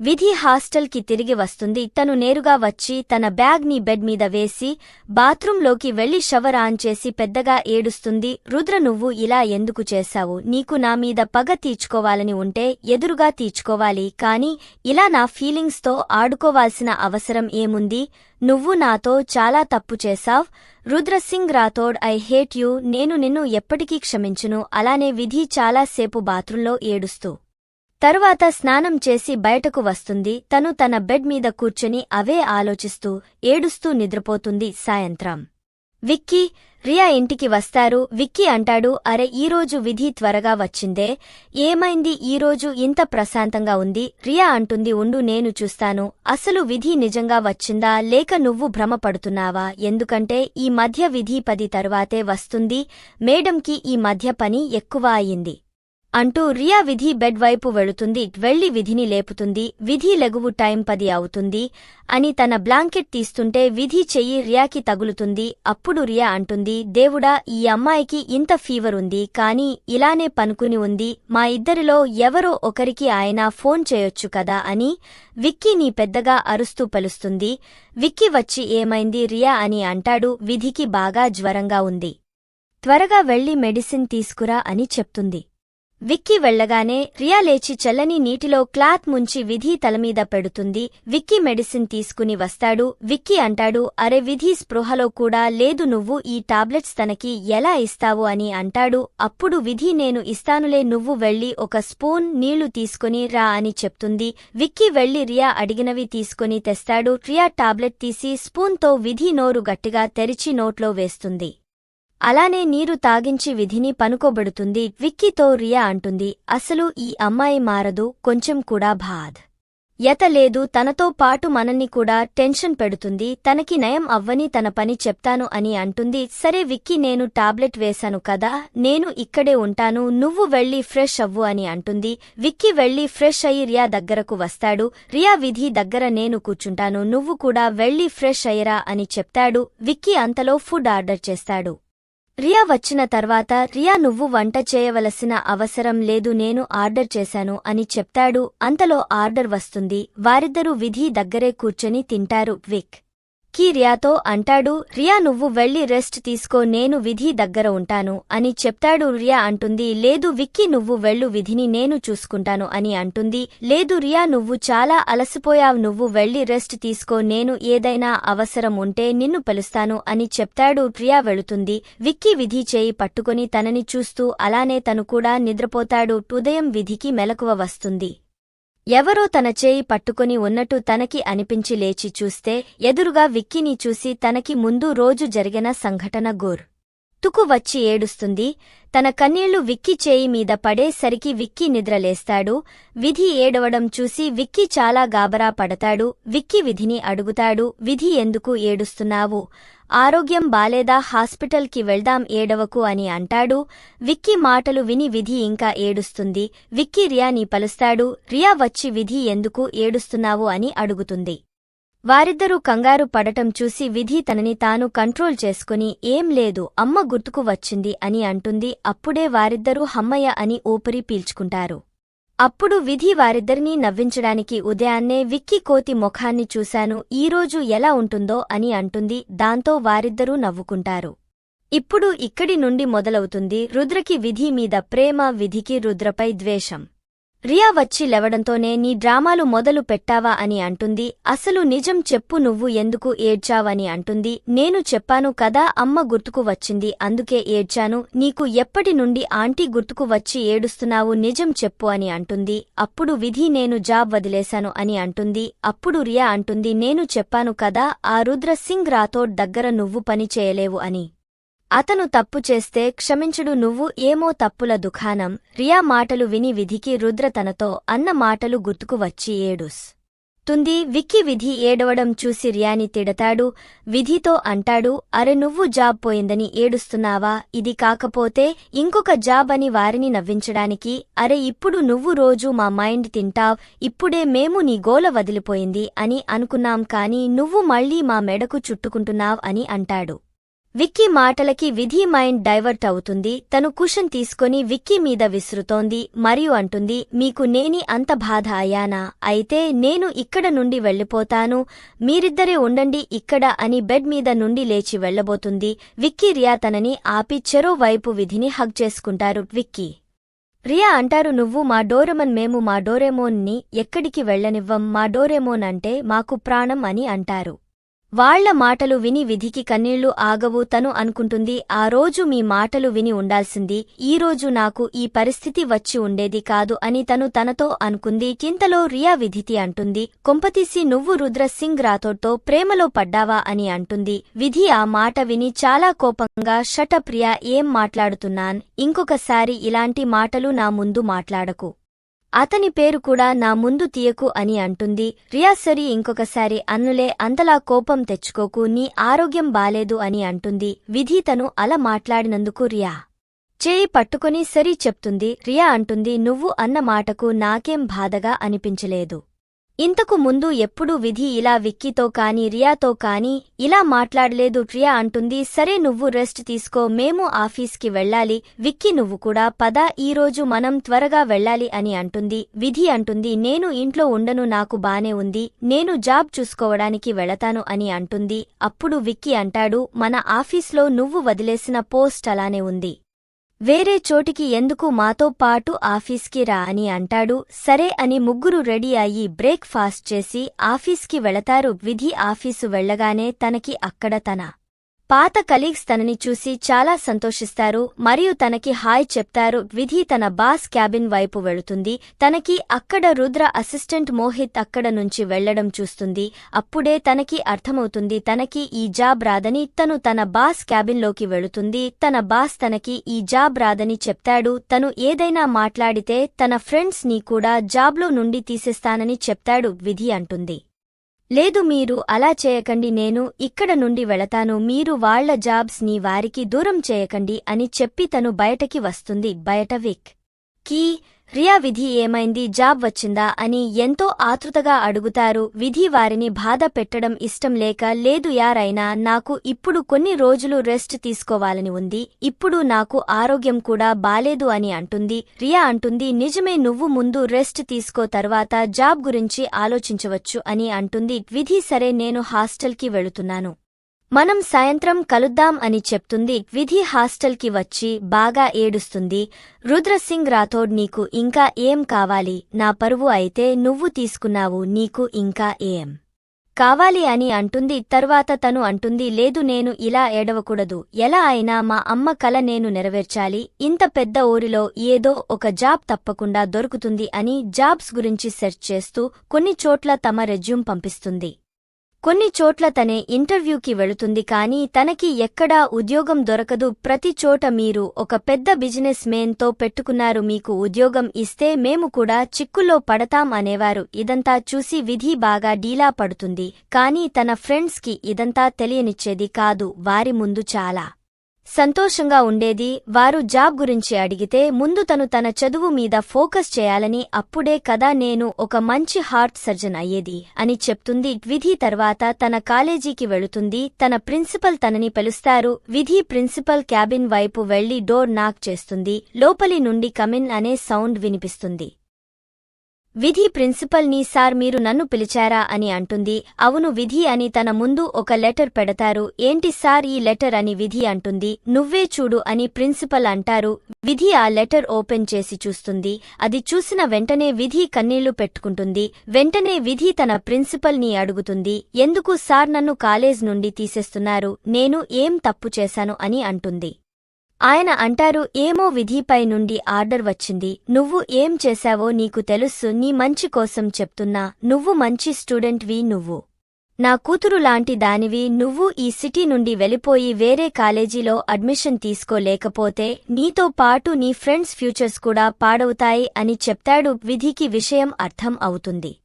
విధి హాస్టల్కి తిరిగి వస్తుంది. తను నేరుగా వచ్చి తన బ్యాగ్ని బెడ్ మీద వేసి బాత్రూంలోకి వెళ్ళి షవర్ ఆన్ చేసి పెద్దగా ఏడుస్తుంది. రుద్ర నువ్వు ఇలా ఎందుకు చేశావు? నీకు నా మీద పగ తీర్చుకోవాలని ఉంటే ఎదురుగా తీర్చుకోవాలి. కాని ఇలా నా ఫీలింగ్స్తో ఆడుకోవాల్సిన అవసరం ఏముంది? నువ్వు నాతో చాలా తప్పు చేశావ్. Rudra Singh Rathod I hate you. నేను నిన్ను ఎప్పటికీ క్షమించును. అలానే విధి చాలాసేపు బాత్రూంలో ఏడుస్తూ తరువాత స్నానం చేసి బయటకు వస్తుంది. తను తన బెడ్ మీద కూర్చుని అవే ఆలోచిస్తూ ఏడుస్తూ నిద్రపోతుంది సాయంత్రం. విక్కీ రియా ఇంటికి వస్తారు. విక్కీ అంటాడు అరే ఈరోజు విధి త్వరగా వచ్చిందే. ఏమైంది? ఈరోజు ఇంత ప్రశాంతంగా ఉంది. రియా అంటుంది ఉండు నేను చూస్తాను. అసలు విధి నిజంగా వచ్చిందా? లేక నువ్వు భ్రమపడుతున్నావా? ఎందుకంటే ఈ మధ్య విధి పది తరువాతే వస్తుంది. మేడంకి ఈ మధ్య పని ఎక్కువ అయింది. అంటూ రియా విధి బెడ్ వైపు వెళుతుంది వెళ్ళి విధిని లేపుతుంది విధి లెగువు టైం పది అవుతుంది అని తన బ్లాంకెట్ తీస్తుంటే విధి చెయ్యి రియాకి తగులుతుంది. అప్పుడు రియా అంటుంది దేవుడా ఈ అమ్మాయికి ఇంత ఫీవర్ ఉంది కాని ఇలానే పనుకుని ఉంది. మా ఇద్దరిలో ఎవరో ఒకరికి ఆయన ఫోన్ చేయొచ్చు కదా అని విక్కీ నీ పెద్దగా అరుస్తూ పలుస్తుంది. విక్కీ వచ్చి ఏమైంది రియా అని అంటాడు. విధికి బాగా జ్వరంగా ఉంది. త్వరగా వెళ్ళి మెడిసిన్ తీసుకురా అని చెప్తుంది. విక్కీ వెళ్ళగానే రియా లేచి చల్లని నీటిలో క్లాత్ ముంచి విధి తలమీద పెడుతుంది. విక్కీ మెడిసిన్ తీసుకుని వస్తాడు. విక్కీ అంటాడు అరే విధి స్పృహలో కూడా లేదు నువ్వు ఈ టాబ్లెట్స్ తనకి ఎలా ఇస్తావు? అని అంటాడు. అప్పుడు విధి నేను ఇస్తానులే నువ్వు వెళ్ళి ఒక స్పూన్ నీళ్ళు తీసుకుని రా అని చెప్తుంది. విక్కీ వెళ్ళి రియా అడిగినవి తీసుకుని తెస్తాడు. రియా టాబ్లెట్ తీసి స్పూన్తో విధి నోరు గట్టిగా తెరిచి నోట్లో వేస్తుంది. అలానే నీరు తాగించి విధిని పనుకోబెడుతుంది. విక్కీతో రియా అంటుంది అసలు ఈ అమ్మాయి మారదు కొంచెం కూడా బాధ్. యత లేదు తనతో పాటు మనని కూడా టెన్షన్ పెడుతుంది తనకి నయం అవ్వని తన పని చెప్తాను అని అంటుంది. సరే విక్కీ నేను టాబ్లెట్ వేశాను కదా నేను ఇక్కడే ఉంటాను నువ్వు వెళ్ళి ఫ్రెష్ అవ్వు అని అంటుంది. విక్కీ వెళ్ళి ఫ్రెష్ అయి రియా దగ్గరకు వస్తాడు. రియా విధి దగ్గర నేను కూర్చుంటాను నువ్వు కూడా వెళ్ళి ఫ్రెష్ అయ్యరా అని చెప్తాడు. విక్కీ అంతలో ఫుడ్ ఆర్డర్ చేస్తాడు. రియా వచ్చిన తర్వాత రియా నువ్వు వంట చేయవలసిన అవసరం లేదు నేను ఆర్డర్ చేశాను అని చెప్తాడు. అంతలో ఆర్డర్ వస్తుంది. వారిద్దరూ విధి దగ్గరే కూర్చొని తింటారు. విక్ కి రియాతో అంటాడు రియా నువ్వు వెళ్ళి రెస్ట్ తీసుకో నేను విధి దగ్గర ఉంటాను అని చెప్తాడు రియా అంటుంది లేదు విక్కీ నువ్వు వెళ్ళు విధిని నేను చూసుకుంటాను అని అంటుంది లేదు రియా నువ్వు చాలా అలసిపోయావు నువ్వు వెళ్ళి రెస్ట్ తీసుకో నేను ఏదైనా అవసరం ఉంటే నిన్ను పిలుస్తాను అని చెప్తాడు రియా వెళుతుంది విక్కీ విధి చేయి పట్టుకుని తనని చూస్తూ అలానే తను కూడా నిద్రపోతాడు ఉదయం విధికి మెలకువ వస్తుంది. ఎవరో తన చేయి పట్టుకుని ఉన్నట్టు తనకి అనిపించి లేచి చూస్తే ఎదురుగా విక్కీని చూసి తనకి ముందు రోజు జరిగిన సంఘటన గోర్ తుకు వచ్చి ఏడుస్తుంది. తన కన్నీళ్ళు విక్కీ చేయి మీద పడేసరికి విక్కీ నిద్రలేస్తాడు. విధి ఏడవడం చూసి విక్కీ చాలా గాబరా పడతాడు. విక్కీ విధిని అడుగుతాడు. విధి ఎందుకు ఏడుస్తున్నావు? ఆరోగ్యం బాలేదా? హాస్పిటల్కి వెళ్దాం ఏడవకు అని అంటాడు. విక్కీ మాటలు విని విధి ఇంకా ఏడుస్తుంది. విక్కీ రియాని పలుస్తాడు. రియా వచ్చి విధి ఎందుకు ఏడుస్తున్నావు అని అడుగుతుంది. వారిద్దరూ కంగారు పడటం చూసి విధి తనని తాను కంట్రోల్ చేసుకుని ఏం లేదు అమ్మ గుర్తుకు వచ్చింది అని అంటుంది. అప్పుడే వారిద్దరూ హమ్మయ్య అని ఊపిరి పీల్చుకుంటారు. అప్పుడు విధి వారిద్దరినీ నవ్వించడానికి ఉదయాన్నే విక్కీ కోతి ముఖాన్ని చూశాను. ఈరోజు ఎలా ఉంటుందో అని అంటుంది. దాంతో వారిద్దరూ నవ్వుకుంటారు. ఇప్పుడు ఇక్కడి నుండి మొదలవుతుంది రుద్రకి విధి మీద ప్రేమ విధికి రుద్రపై ద్వేషం. రియా వచ్చి లేవడంతోనే నీ డ్రామాలు మొదలు పెట్టావా అని అంటుంది. అసలు నిజం చెప్పు నువ్వు ఎందుకు ఏడ్చావని అంటుంది. నేను చెప్పాను కదా అమ్మ గుర్తుకు వచ్చింది. అందుకే ఏడ్చాను. నీకు ఎప్పటి నుండి ఆంటీ గుర్తుకు వచ్చి ఏడుస్తున్నావు నిజం చెప్పు అని అంటుంది. అప్పుడు విధి నేను జాబ్ వదిలేశాను అని అంటుంది. అప్పుడు రియా అంటుంది నేను చెప్పాను కదా ఆ రుద్ర సింగ్ రాథోడ్ దగ్గర నువ్వు పని చేయలేవు అని. అతను తప్పు చేస్తే క్షమించుడు నువ్వు ఏమో తప్పుల దుఖానం. రియా మాటలు విని విధికి రుద్ర తనతో అన్న మాటలు గుర్తుకు వచ్చి ఏడుస్. తుంది విక్కి విధి ఏడవడం చూసి రియాని తిడతాడు. విధితో అంటాడు అరె నువ్వు జాబ్ పోయిందని ఏడుస్తున్నావా? ఇది కాకపోతే ఇంకొక జాబ్ అని వారిని నవ్వించడానికి అరె ఇప్పుడు నువ్వు రోజూ మా మైండ్ తింటావ్ ఇప్పుడే మేము నీ గోల వదిలిపోయింది అని అనుకున్నాం కాని నువ్వు మళ్ళీ మా మెడకు చుట్టుకుంటున్నావ్ అని అంటాడు. విక్కీ మాటలకి విధి మైండ్ డైవర్ట్ అవుతుంది. తను కుషన్ తీసుకొని విక్కీ మీద విసురుతోంది. మరియు అంటుంది మీకు నేని అంత బాధ అయ్యానా? అయితే నేను ఇక్కడ నుండి వెళ్ళిపోతాను. మీరిద్దరే ఉండండి ఇక్కడ అని బెడ్ మీద నుండి లేచి వెళ్ళబోతుంది విక్కీ రియా తనని ఆపి చెరో వైపు విధిని హగ్ చేసుకుంటారు. విక్కీ రియా అంటారు నువ్వు మా డోరమన్ మేము మా డోరెమోన్ని ఎక్కడికి వెళ్ళనివ్వం? మా డోరెమోన్ అంటే మాకు ప్రాణం అని అంటారు. వాళ్ళ మాటలు విని విధికి కన్నీళ్ళు ఆగవు తను అనుకుంటుంది ఆ రోజు మీ మాటలు విని ఉండాల్సింది ఈ రోజు నాకు ఈ పరిస్థితి వచ్చి ఉండేది కాదు అని తను తనతో అనుకుంది. కింతలో రియా విధితి అంటుంది. కొంపతీసి నువ్వు రుద్రసింగ్ రాథోడ్తో ప్రేమలో పడ్డావా అని అంటుంది. విధి ఆ మాట విని చాలా కోపంగా షటప్ రియా ఏం మాట్లాడుతున్నాన్? ఇంకొకసారి ఇలాంటి మాటలు నా ముందు మాట్లాడకు. అతని పేరు కూడా నా ముందు తీయకు అని అంటుంది. రియాసరి ఇంకొకసారి అన్నులే అంతలా కోపం తెచ్చుకోకు నీ ఆరోగ్యం బాలేదు అని అంటుంది. విధి తను అలా మాట్లాడినందుకు రియా చేయి పట్టుకుని సరి చెప్తుంది. రియా అంటుంది నువ్వు అన్న మాటకు నాకేం బాధగా అనిపించలేదు. ఇంతకు ముందు ఎప్పుడూ విధి ఇలా విక్కీతో కాని రియాతో కాని ఇలా మాట్లాడలేదు రియా అంటుంది సరే నువ్వు రెస్ట్ తీసుకో మేము ఆఫీస్కి వెళ్ళాలి విక్కీ నువ్వు కూడా పద ఈరోజు మనం త్వరగా వెళ్ళాలి అని అంటుంది విధి అంటుంది నేను ఇంట్లో ఉండను నాకు బానే ఉంది నేను జాబ్ చూసుకోవడానికి వెళతాను అని అంటుంది అప్పుడు విక్కీ అంటాడు మన ఆఫీస్లో నువ్వు వదిలేసిన పోస్ట్ అలానే ఉంది. వేరే చోటికి ఎందుకు మాతో పాటు ఆఫీస్కి రా అని అంటాడు. సరే అని ముగ్గురు రెడీ అయ్యి బ్రేక్ ఫాస్ట్ చేసి ఆఫీస్కి వెళతారు. విధి ఆఫీసు వెళ్ళగానే తనకి అక్కడ తన పాత కలీగ్స్ తనని చూసి చాలా సంతోషిస్తారు మరియు తనకి హాయ్ చెప్తారు. విధి తన బాస్ క్యాబిన్ వైపు వెళుతుంది. తనకి అక్కడ రుద్ర అసిస్టెంట్ మోహిత్ అక్కడ నుంచి వెళ్ళడం చూస్తుంది. అప్పుడే తనకి అర్థమవుతుంది తనకి ఈ జాబ్ రాదని. తను తన బాస్ క్యాబిన్లోకి వెళుతుంది. తన బాస్ తనకి ఈ జాబ్ రాదని చెప్తాడు. తను ఏదైనా మాట్లాడితే తన ఫ్రెండ్స్ని కూడా జాబ్లో నుండి తీసేస్తానని చెప్తాడు విధి అంటుంది. లేదు మీరు అలా చేయకండి నేను ఇక్కడ నుండి వెళతాను. మీరు వాళ్ళ జాబ్స్ని వారికి దూరం చేయకండి అని చెప్పి తను బయటకి వస్తుంది. బయట విక్. కీ. రియా విధి ఏమైంది? జాబ్ వచ్చిందా? అని ఎంతో ఆతృతగా అడుగుతారు. విధి వారిని బాధ పెట్టడం ఇష్టం లేక లేదు యారైనా నాకు ఇప్పుడు కొన్ని రోజులు రెస్ట్ తీసుకోవాలని ఉంది. ఇప్పుడు నాకు ఆరోగ్యం కూడా బాలేదు అని అంటుంది. రియా అంటుంది నిజమే నువ్వు ముందు రెస్ట్ తీసుకో తర్వాత జాబ్ గురించి ఆలోచించవచ్చు అని అంటుంది. విధి సరే నేను హాస్టల్కి వెళుతున్నాను. మనం సాయంత్రం కలుద్దాం అని చెప్తుంది. విధి హాస్టల్కి వచ్చి బాగా ఏడుస్తుంది. రుద్రసింగ్ రాథోడ్ నీకు ఇంకా ఏం కావాలి? నా పరువు అయితే నువ్వు తీసుకున్నావు నీకు ఇంకా ఏం కావాలి అని అంటుంది. తర్వాత తను అంటుంది లేదు నేను ఇలా ఏడవకూడదు. ఎలా అయినా మా అమ్మ కల నేను నెరవేర్చాలి. ఇంత పెద్ద ఊరిలో ఏదో ఒక జాబ్ తప్పకుండా దొరుకుతుంది అని జాబ్స్ గురించి సెర్చ్ చేస్తూ కొన్ని చోట్ల తమ రెజ్యూమ్ పంపిస్తుంది. కొన్ని చోట్ల తనే ఇంటర్వ్యూకి వెళుతుంది కానీ తనకి ఎక్కడా ఉద్యోగం దొరకదు. ప్రతి చోట మీరు ఒక పెద్ద బిజినెస్ మేన్తో పెట్టుకున్నారు. మీకు ఉద్యోగం ఇస్తే మేము కూడా చిక్కుల్లో పడతాం అనేవారు. ఇదంతా చూసి విధి బాగా డీలా పడుతుంది. కానీ తన ఫ్రెండ్స్కి ఇదంతా తెలియనిచ్చేది కాదు. వారి ముందు చాలా సంతోషంగా ఉండేది. వారు జాబ్ గురించి అడిగితే ముందు తను తన చదువు మీద ఫోకస్ చేయాలని అప్పుడే కదా నేను ఒక మంచి హార్ట్ సర్జన్ అయ్యేది అని చెప్తుంది. విధి తర్వాత తన కాలేజీకి వెళుతుంది. తన ప్రిన్సిపల్ తనని పిలుస్తారు. విధి ప్రిన్సిపల్ క్యాబిన్ వైపు వెళ్ళి డోర్ నాక్ చేస్తుంది. లోపలి నుండి కమిన్ అనే సౌండ్ వినిపిస్తుంది. విధి ప్రిన్సిపల్ నీ సార్ మీరు నన్ను పిలిచారా అని అంటుంది. అవును విధి అని తన ముందు ఒక లెటర్ పెడతారు. ఏంటి సార్ ఈ లెటర్ అని విధి అంటుంది. నువ్వే చూడు అని ప్రిన్సిపల్ అంటారు. విధి ఆ లెటర్ ఓపెన్ చేసి చూస్తుంది. అది చూసిన వెంటనే విధి కన్నీళ్ళు పెట్టుకుంటుంది. వెంటనే విధి తన ప్రిన్సిపల్ని అడుగుతుంది. ఎందుకు సార్ నన్ను కాలేజ్ నుండి తీసేస్తున్నారు? నేను ఏం తప్పు చేశాను అని అంటుంది. ఆయన అంటారు ఏమో విధిపై నుండి ఆర్డర్ వచ్చింది. నువ్వు ఏం చేశావో నీకు తెలుసు. నీ మంచి కోసం చెప్తున్నా. నువ్వు మంచి స్టూడెంట్వి నువ్వు. నా కూతురు లాంటి దానివి. నువ్వు ఈ సిటీ నుండి వెళ్ళిపోయి వేరే కాలేజీలో అడ్మిషన్ తీసుకోలేకపోతే నీతో పాటు నీ ఫ్రెండ్స్ ఫ్యూచర్స్ కూడా పాడవుతాయి అని చెప్తాడు. విధికి విషయం అర్థం అవుతుంది.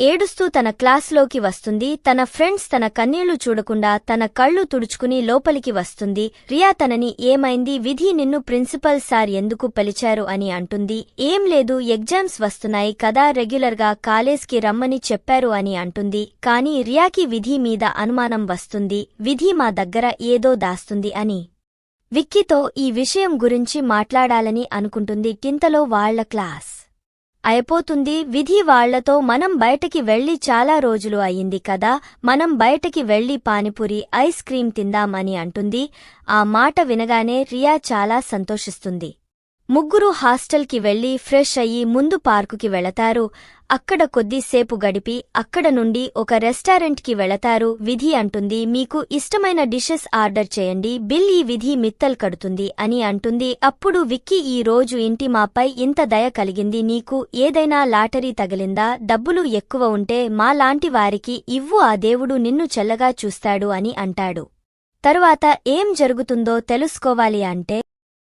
ఏడుస్తూ తన క్లాస్లోకి వస్తుంది. తన ఫ్రెండ్స్ తన కన్నీళ్ళు చూడకుండా తన కళ్ళు తుడుచుకుని లోపలికి వస్తుంది. రియా తనని ఏమైంది? విధి నిన్ను ప్రిన్సిపల్ సార్ ఎందుకు పిలిచారు అని అంటుంది. ఏం లేదు ఎగ్జామ్స్ వస్తున్నాయి కదా రెగ్యులర్గా కాలేజ్కి రమ్మని చెప్పారు అని అంటుంది. కానీ రియాకి విధి మీద అనుమానం వస్తుంది. విధి మా దగ్గర ఏదో దాస్తుంది అని. విక్కీతో ఈ విషయం గురించి మాట్లాడాలని అనుకుంటుంది. కింతలో వాళ్ళ క్లాస్. అయిపోతుంది. విధి వాళ్ళతో మనం బయటకి వెళ్ళి చాలా రోజులు అయింది కదా. మనం బయటకి వెళ్ళి పానీపూరి ఐస్ క్రీం తిందామని అంటుంది. ఆ మాట వినగానే రియా చాలా సంతోషిస్తుంది. ముగ్గురు హాస్టల్కి వెళ్ళి ఫ్రెష్ అయ్యి ముందు పార్కుకి వెళతారు. అక్కడ కొద్దిసేపు గడిపి అక్కడ నుండి ఒక రెస్టారెంట్కి వెళతారు. విధి అంటుంది మీకు ఇష్టమైన డిషెస్ ఆర్డర్ చేయండి. బిల్ ఈ విధి మిత్తల్ కడుతుంది అని అంటుంది. అప్పుడు విక్కీ ఈ రోజు ఇంటి మాపై ఇంత దయ కలిగింది. నీకు ఏదైనా లాటరీ తగిలిందా? డబ్బులు ఎక్కువ ఉంటే మా లాంటి వారికి ఇవ్వు. ఆ దేవుడు నిన్ను చెల్లగా చూస్తాడు అని అంటాడు. తరువాత ఏం జరుగుతుందో తెలుసుకోవాలి అంటే